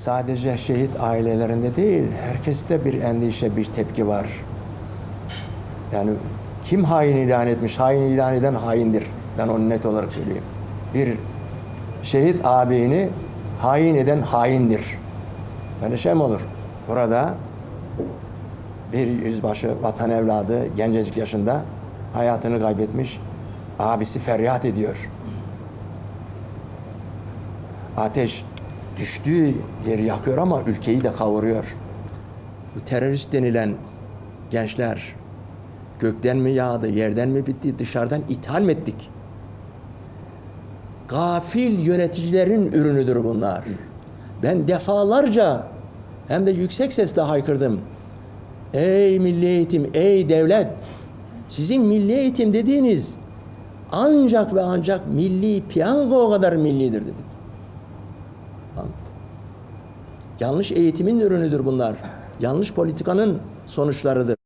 sadece şehit ailelerinde değil, herkeste bir endişe, bir tepki var. Yani kim hain ilan etmiş? Hain ilan eden haindir. Ben onu net olarak söyleyeyim. Bir şehit abini hain eden haindir. Böyle şey mi olur? Burada bir yüzbaşı vatan evladı gencecik yaşında hayatını kaybetmiş. Abisi feryat ediyor. Ateş düştüğü yeri yakıyor ama ülkeyi de kavuruyor. Bu terörist denilen gençler gökten mi yağdı, yerden mi bitti, dışarıdan ithal mi ettik? Gafil yöneticilerin ürünüdür bunlar. Ben defalarca hem de yüksek sesle haykırdım. Ey milli eğitim, ey devlet! Sizin milli eğitim dediğiniz ancak ve ancak milli piyango kadar millidir dedik. Tamam. Yanlış eğitimin ürünüdür bunlar. Yanlış politikanın sonuçlarıdır.